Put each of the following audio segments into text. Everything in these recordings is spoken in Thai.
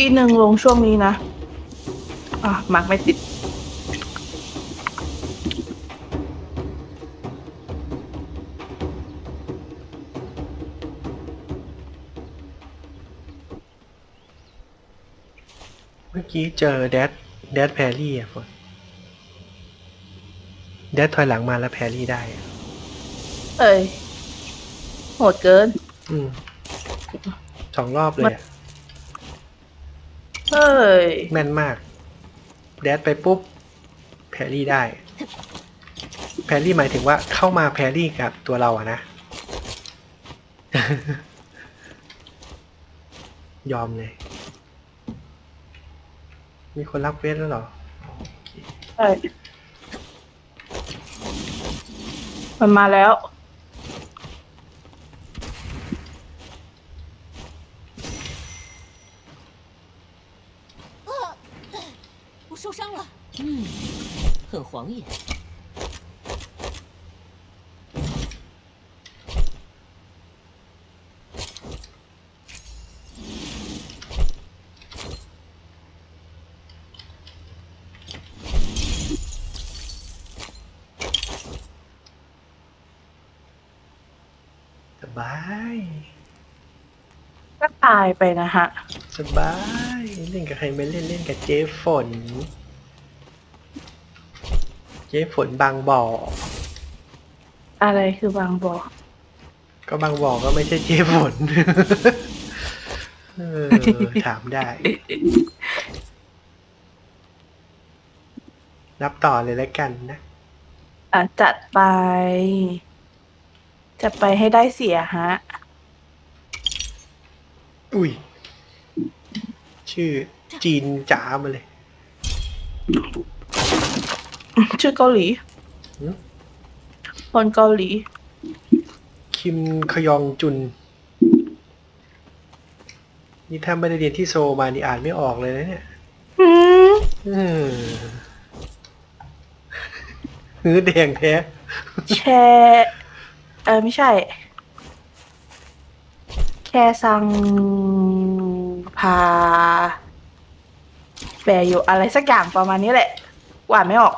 ตีหนึ่งลงช่วงนี้นะ อะมาร์กไม่ติด เมื่อกี้เจอแดดแดดแพรรี่อะฝนแดดถอยหลังมาแล้วแพรรี่ได้อะเอ้ยโหดเกิน อืมสองรอบเลยอะ เฮ้ย แม่นมาก แดดไปปุ๊บ แพรรี่ได้ แพรรี่หมายถึงว่าเข้ามาแพรรี่กับตัวเราอะนะ ยอมเลย มีคนรับเวทแล้วเหรอโอเคใช่มันมาแล้ว 很晃眼。 สบาย ก็ตายไปนะฮะ สบาย เล่นกับใครไม่เล่นเล่นกับเจ๊ฝน เจ๊ฝนบางบ่อ อะไรคือบางบอกก็บางบ่อก็ไม่ใช่เจ๊ฝน เออ ถามได้ นับต่อเลยแล้วกันนะ อะจัดไปจะไปให้ได้เสียฮะ อุ้ย ชื่อจีนจ๋ามาเลย ชื่อเกาหลี หืม คนเกาหลี คิมขยองจุน นี่ถ้าไม่ได้เรียนที่โซลมานี่อ่านไม่ออกเลยนะเนี่ย อืมอืมหือแดงแท้ แชร์เออไม่ใช่ แค่ซังพาแปลอยู่อะไรสักอย่างประมาณนี้แหละหวานไม่ออก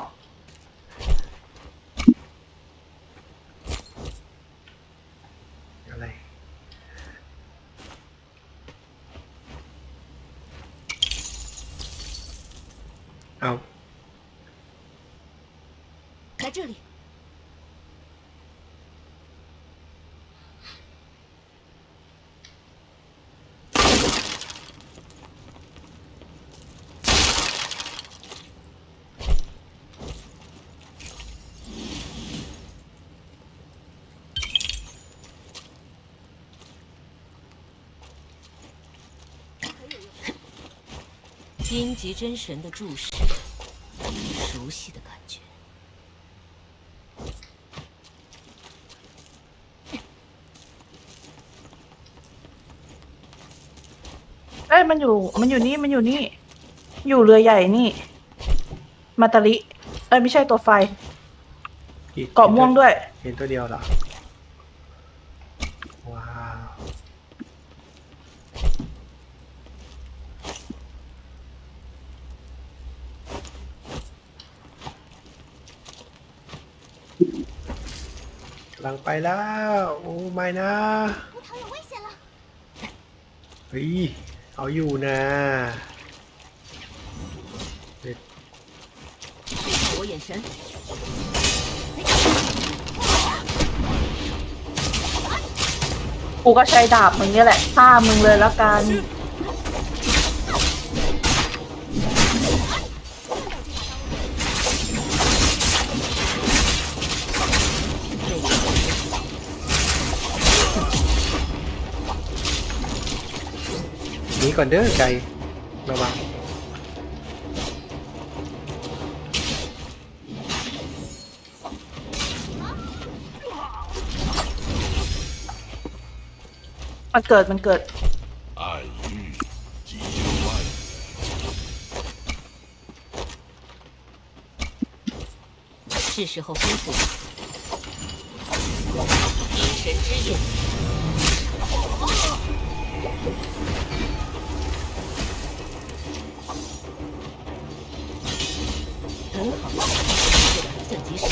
荆棘真神的注视，熟悉的感觉。 เอ้ยมันอยู่ มันอยู่นี่ มันอยู่นี่ อยู่เรือใหญ่นี่ มาตาลิ เอ้ยไม่ใช่ตัวไฟ อี เกาะม่วงด้วย เห็นตัวเดียวเหรอ กำลังไปแล้ว โอ้ไม่นะ 葡萄有危险了！ เฮ้ย เอาอยู่นะ 对看我眼神。 กูก็ใช้ดาบมึงเนี่ยแหละฆ่ามึงเลยแล้วกัน นีก่อนเด้อไกลระวัง มันเกิด มันเกิด 暗域即有万人。 是时候恢复了。阴神之焰， 好，自然自己使。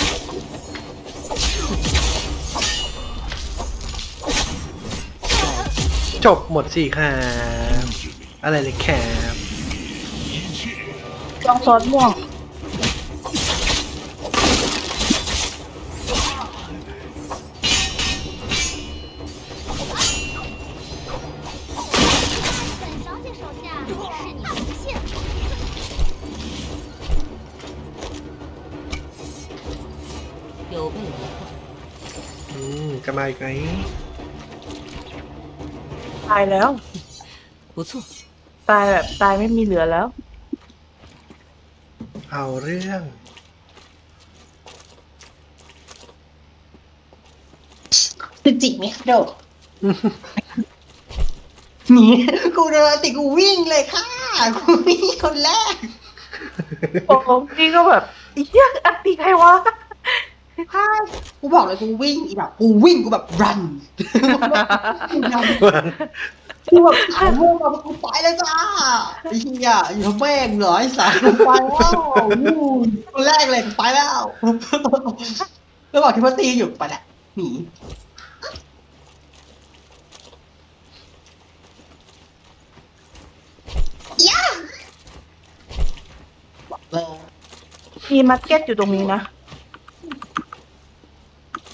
จบหมดสิครับ อะไรเลยแคบ ลองซอสม่วง ไหมตายแล้ว不错，ตายแบบตายไม่มีเหลือแล้ว เอาเรื่อง คือจิกไหมโดด หนีกูเดินติกูวิ่งเลยค่ะ กูวิ่งคนแรกโอ้โหนี่ก็แบบเฮียอันตีใครวะ ค่ะกูบอกเลยกูวิ่งอีแบบกูวิ่งกูแบบรันกูแบบเอาโม่มากูไปแล้วจ้าไอ้เหี้ยอยู่แม่งเหรอไอ้สารกูไปแล้วอู้คนแรกเลยกูไปแล้วแล้วบอกที่ว่าตีอยู่ไปแหละหนีย่าบอกเลยมีมาร์เก็ตอยู่ตรงนี้นะ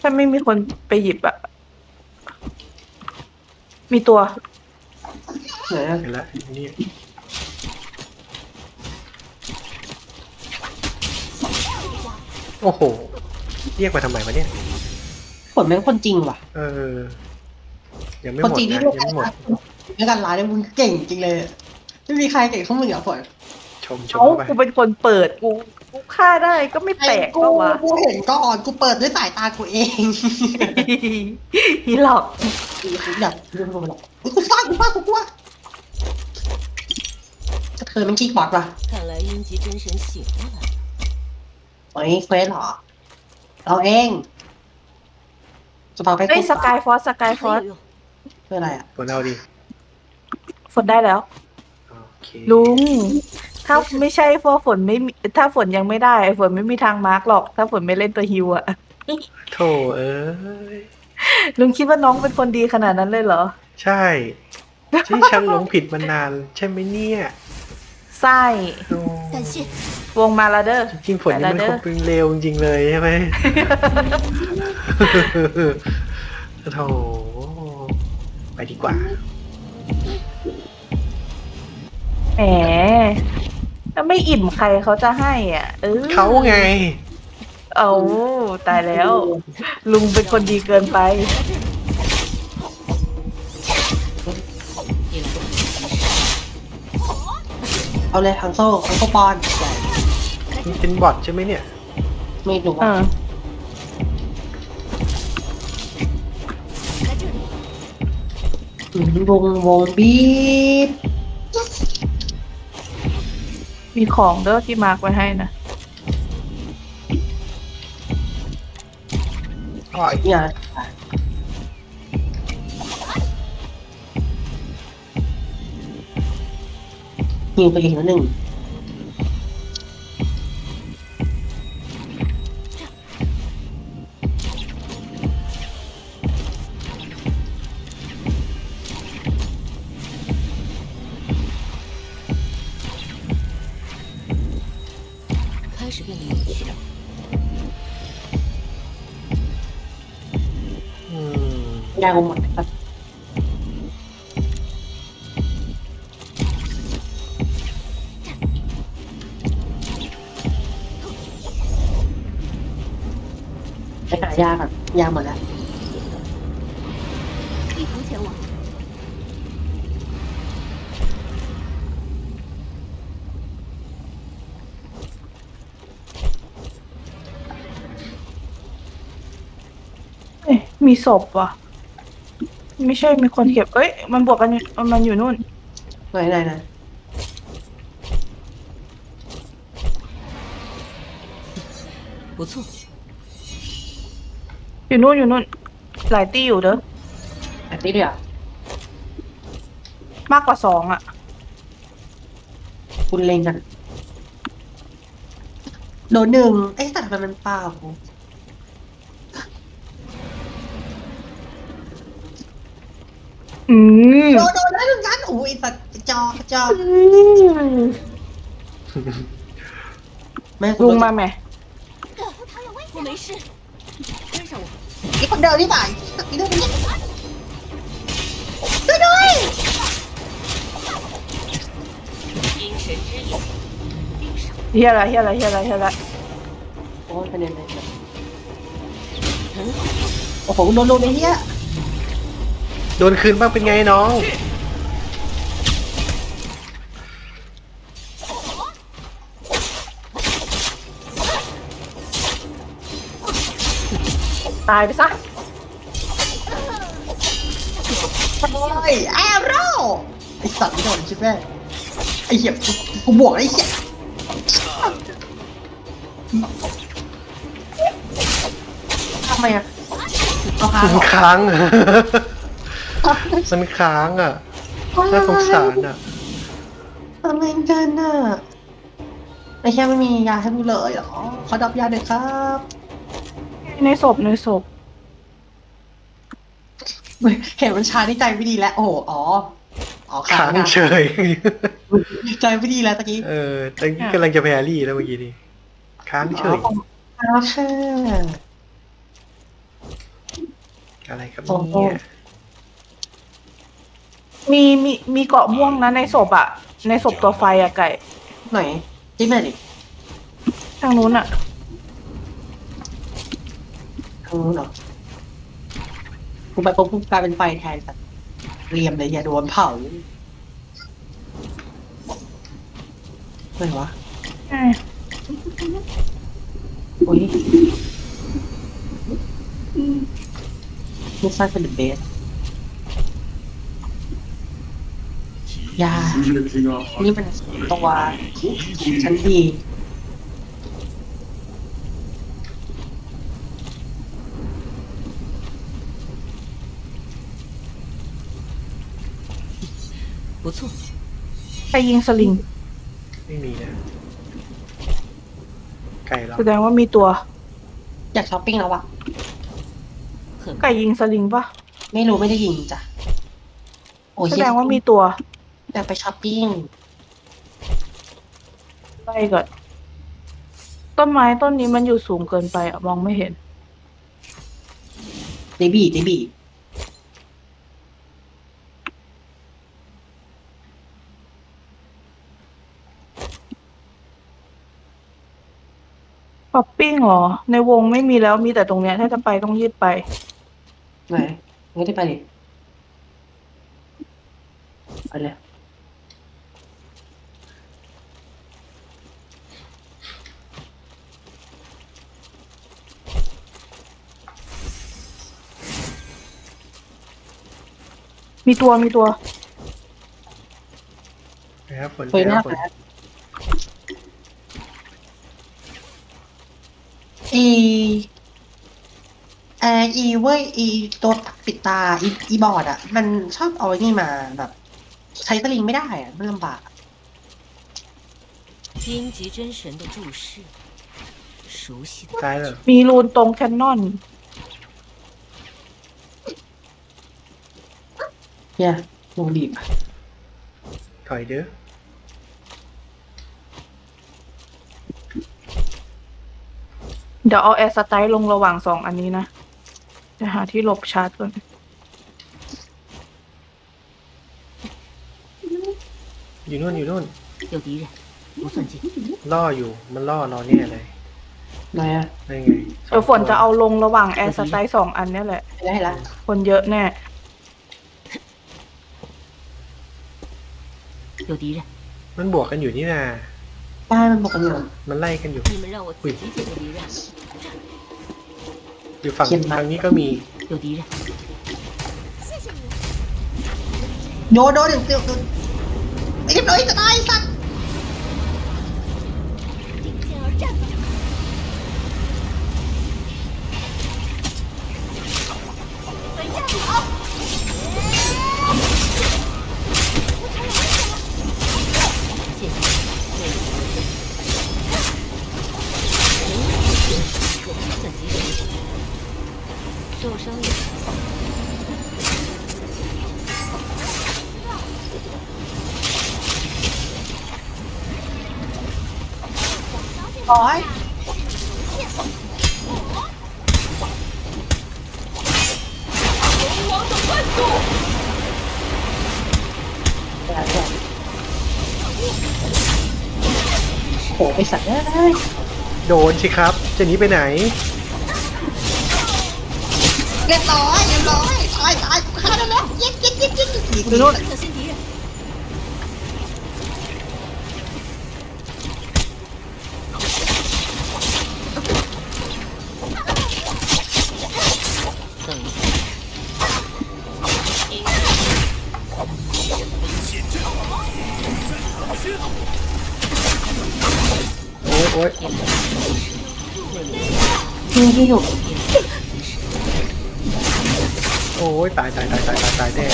ถ้าไม่มีคนไปหยิบอะมีตัวเหนือเห็นแล้วนี่โอ้โห เรียกมาทำไมวะเนี่ยฝนเป็นคนจริงว่ะ เออ ยังไม่คนหมดจริงนะที่ยังไม่หมดด้วยกันร้ายเนี่ยมึงเก่งจริงเลย ไม่มีใครเก่งเท่ามึงอะฝนชมชมเอ้าเข้าไปกูเป็นคนเปิดกูกู ฆ่าได้ก็ไม่แปลก กู ก็วะ กูเห็นก่อนกูเปิดด้วยสายตากูเอง ฮีหลอก อยากดูดูหรอกอุ๊ยกูฟาดกูฟาดกูกลัวกระเธอมันขี้บอดว่ะ 看来阴极真神醒过来了。 เฮ้ยเควสเหรอ เราเองจะพาไป เฮ้ยสกายฟอสสกายฟอ 很 ส 有用， เพื่ออะไรอ่ะ ฝนเอาดิ ฝนได้แล้ว โอเค ลุง ถ้าไม่ใช่เพราะฝนไม่มีถ้าฝนยังไม่ได้ฝนไม่มีทางมาร์กหรอก ถ้าฝนไม่เล่นตัวฮิวอะโถเอ้ยลุงคิดว่าน้องเป็นคนดีขนาดนั้นเลยเหรอ ใช่ที่ฉันหลงผิดมานาน ใช่ไหมเนี่ยไส้โอ้感谢。วงมาแล้วเด้อจริงๆฝนยังเป็นคนเป็นเลวจริงๆเลยใช่ไหมโถไปดีกว่าแหม ถ้าไม่อิ่มใครเขาจะให้อะ เออเขาไง เอาตายแล้ว ลุงเป็นคนดีเกินไป เอาเลยฮังโซ่ฮังโซ่ปอนมีเป็นบอทใช่ไหมเนี่ย ไม่รู้อะอืวงวงบีบ มีของเด้อที่มาร์กไว้ให้นะอ๋ออย่ายิงไปอีกแล้วหนึ่ง หายาก่อนยาหมดแล้ว 一同前往。 เอ้ยมีศพว่ะ ไม่ใช่มีคนเก็บ เอ้ย มันบวกกันอยู่มันอยู่นู่น ไหนไหนไหน 不错， อยู่นู่นอยู่นู่น หลายตี้อยู่เด้อ แบบนี้ด้วยอ่ะ มากกว่าสองอ่ะ คุณเล็งกัน โดนหนึ่งไอ้สัตว์มันเป็นเปล่า อืม โดนโดนได้เหมือนกันโอ้ยไอ้สัตว์จอกระจอกแม่ง ลุงมาไหม 葡萄有危我没事，跟上 นี่คนเดิมนี่ป่ะนี่ด้วนด้วยด้วยเฮียอะไรเฮียอะไรเฮียอะไรเฮียอะไรโอ้ยคะแนนเลยโอ้โหโดนโดนไอ้เหี้ยโดนคืนบ้างเป็นไงน้อง ตายไปซะโอ้ยแอโร่ไอ้สัตว์นี่โดนใช่ไหมไอ้เหี้ยกูกูบวกไอ้เหี้ยทำไมอะเอาหามันค้างอะมันค้างอะน่าสงสารอะทำไมกันน่ะไอ้เหี้ยไม่มียาให้กูเลยเหรอขอดับยาหน่อยครับ ในศพในศพเฮ้ยเห็นมันชาที่ใจไม่ดีแล้ว โอ้โหอ๋อ อ๋อค้างนะเฉย ใจไม่ดีแล้วตะกี้ เออแต่กำลังจะแพรรี่แล้วเมื่อกี้นี้ค้างเฉยอ๋อค่ะอะไรครับโอ้โหเนี่ยมีมีมีเกาะม่วงนะในศพอะในศพตัวไฟอะไก่ ไหนจิ้มหน่อยดิทางนู้นอะ ทางนู้นเหรอกูไปปุ๊บกูกลายเป็นไฟแทนสัตว์เรียมเลยอย่าโดนเผาไหนวะใช่โอ้ยลูกไส้เป็นเดอะเบสยานี่มันตัวชั้นดี 错，ใครยิงสลิง ไม่มีนะไก่เราแสดงว่ามีตัว อยากช้อปปิ้งแล้ววะ很ไก่ยิงสลิงปะไม่รู้ไม่ได้ยินจ้ะโอ้ยแสดงว่ามีตัวอยากไปช้อปปิ้งไล่ก่อนต้นไม้ต้นนี้มันอยู่สูงเกินไปอะมองไม่เห็น เดบี้เดบี้ ป๊อปปิ้งเหรอ ในวงไม่มีแล้วมีแต่ตรงเนี้ย ถ้าจะไปต้องยืดไปไหนไม่ได้ไปดิไปเลยมีตัวมีตัวนะครับฝนเฟยหน้าฝนแพ้ อีแอร์อีเว้ยอีตัวปิดตาอีอีบอร์ดอ่ะ มันชอบเอาไอ้นี่มาแบบ ใช้สลิงไม่ได้อ่ะมันลำบากอะ 阴极真神的注释，熟悉的 ซ้ายเหรอ มีรูนตรงแคนนอน เนี่ยลงบีบ ถอยเด้อ เดี๋ยวเอาแอร์สไตล์ลงระหว่างสองอันนี้นะ จะหาที่หลบชาร์จก่อน อยู่นู่นอยู่นู่น 有敌人，不算近。 ล่ออยู่ มันล่อเราแน่เลย ไหนอ่ะ ได้ไงสอง เดี๋ยวฝน ตัว จะเอาลงระหว่างแอร์สไตล์สองอันเนี้ยแหละ เห็นแล้วเห็นแล้ว คนเยอะแน่ 有敌人， มันบวกกันอยู่นี่นา ได้มันบอกกันอยู่ มันไล่กันอยู่ 你们让我自己解决敌人。 อยู่ฝั่ง เขียนมา ทางนี้ก็มี 有敌人，谢谢你。 โดนโดนเดี๋ยวเดี๋ยวเดี๋ยวไอ้เรียบร้อยจะตายไอ้สัตว์ ร้อยโหไอสัตว์เอ้ยโดนสิครับ จะหนีไปไหน เรียบร้อยเรียบร้อยตายตายฆ่าได้แล้วยิงยิงยิงยิงยิงดูนู่น ยิงยิงอยู่โอ้ยตายตายตายตายตายตายแน่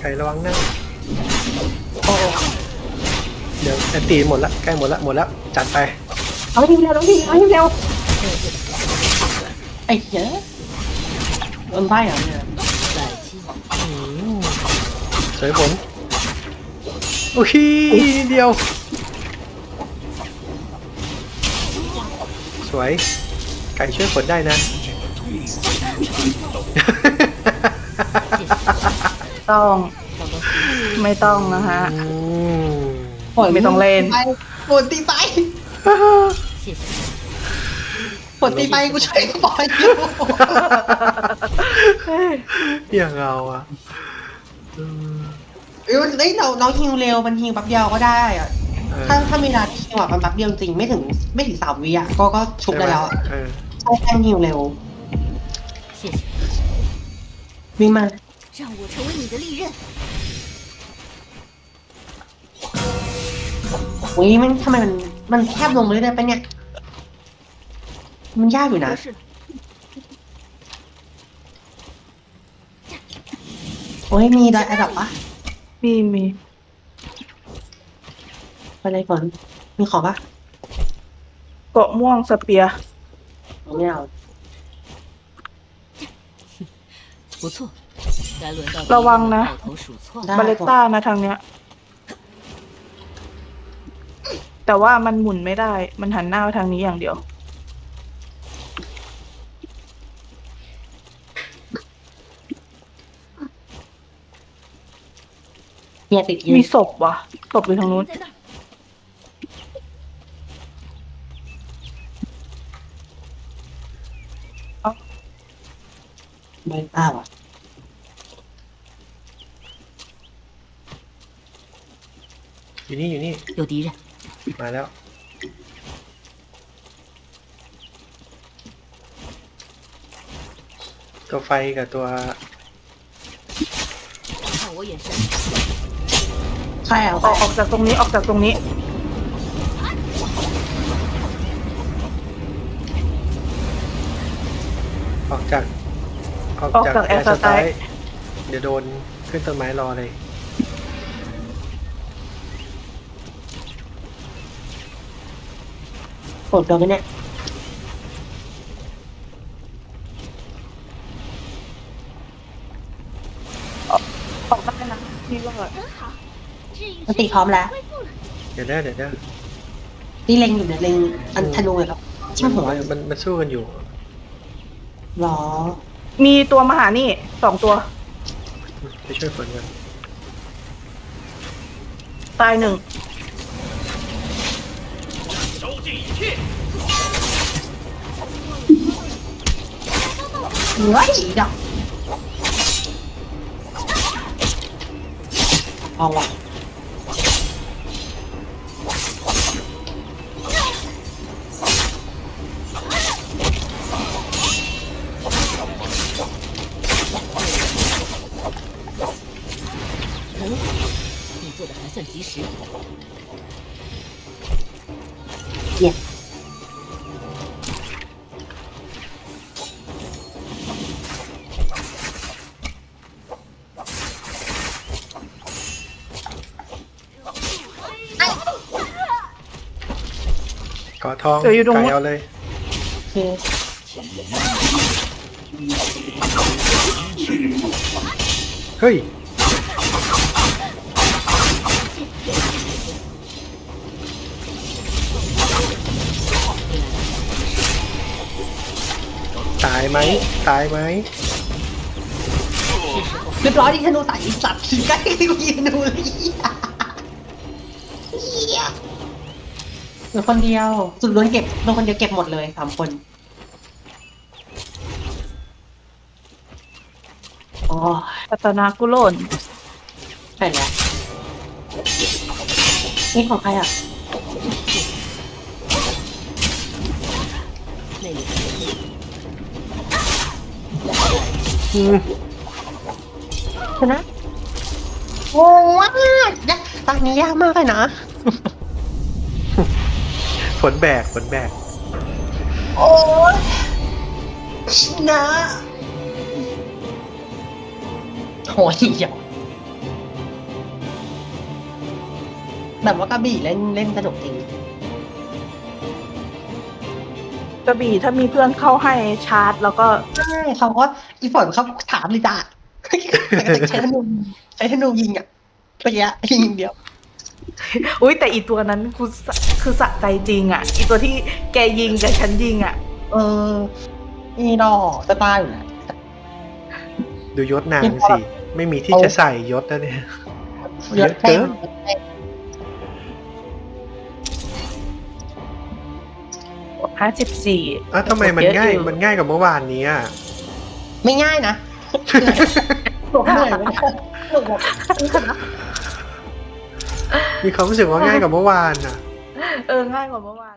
ไก่ระวังนะโอ้เดี๋ยวแอนตีหมดละใกล้หมดละหมดละจัดไปเอายิงเร็วต้องยิงเอายิงเร็วไอ้เหี้ยโดนใบเหรอเนี่ย再见。สวยผล โอเคนิดเดียว สวย ไก่ช่วยผลได้นะ ต้อง ไม่ต้องนะฮะโอ้ยไม่ต้องเล่นไปวดตีไปปวดตีไปกูช่วยกูปอยอยู่อย่างเราอะ เอ้ยเอ้ยเราน้องฮิวเร็วมันฮิวแป๊บเดียวก็ได้อะ เออ ถ้าถ้ามีนาทีฮิวอะมันแป๊บเดียวจริงไม่ถึงไม่ถึงสามวิอะก็ก็ชุบได้แล้วอะ เออ ใช่แค่ฮิวเร็ว 谢谢， วิ่งมา 让我成为你的利刃。 อุ้ยมันทำไมมันมันแคบลงมาเรื่อยๆปะเนี่ย มันยากอยู่นะ 合适， โอ้ยมีได้ระดับปะ มีมี ไปเลยก่อนมีของปะ เกาะม่วงสเปียร์ ไม่เอา 不错。该轮到 ระวังนะ 抱头鼠窜 ได้ บาเลตต้านะทางเนี้ย แต่ว่ามันหมุนไม่ได้ มันหันหน้าไปทางนี้อย่างเดียว เนี่ยติดยื มี น ศพว่ะศพอยู่ทางนู้น 在那儿。 ไม่อ้าวอะ อยู่นี่อยู่นี่ 有敌人， มาแล้ว ตัวไฟกับตัว 看我眼神， ใช่เอาออกออกจากตรงนี้ออกจากตรงนี้ ออกจากออกออกจากจากแอร์ Air สไต Strike ล์เดี๋ยวโดนขึ้นต้นไม้รอเลยกดโดนกันเนี่ย มันตีพร้อมแล้วเดี๋ยวได้เดี๋ยวได้นี่เล็งอยู่เดี๋ยวเล็งอันธนูเลยครอบจิ้มหัวมันมันสู้กันอยู่หรอมีตัวมหานี่สองตัว ไปช่วยฝนกันตายหนึ่งหัวอีกอ่อาว กาะทองเดี๋ยวอยู่ตรงนู้นไก่เอาเลยโอเคเฮ้ยตายไหมตายไหมเรียบร้อยที่ธนูใส่สัตว์ใกล้กูยิงธนูเลย หลือคนเดียว สุดล้วนเก็บล้วนคนเดียวเก็บหมดเลยสามคน โอ้ยปัตนากุหล่นใช่แล้วนี่ของใครอะ那里อืมชนะโอ้ยากยากตอนนี้ยากมากเลยนะ ผลแบกผลแบก โอ้ยชนะโหยเหี่ยวแบบว่ากระบี่เล่นเล่นสนุกจริงกระบี่ถ้ามีเพื่อนเข้าให้ชาร์จ แล้วก็ใช่เขาก็อีฝนเขาถามเลยจ้ะใช้ธนูใช้ธนูยิงอะระยะยิงอย่างเดียว อุ้ยแต่อีตัวนั้นคือสะคือสะใจจริงอะ อีตัวที่แกยิงกับฉันยิงอะ เออนี่ดอกจะตายอยู่แล้วดูยศนางสิ ไม่มีที่จะใส่ยศแล้วเนี่ย เยอะเกิน ห้าสิบสี่อ้าวทำไมมันง่าย มันง่ายกว่าเมื่อวานนี้อะ ไม่ง่ายนะหลบเหนื่อยไม่ได้หลบ มีความรู้สึกว่าง่ายกว่าเมื่อวานอะ เออง่ายกว่าเมื่อวาน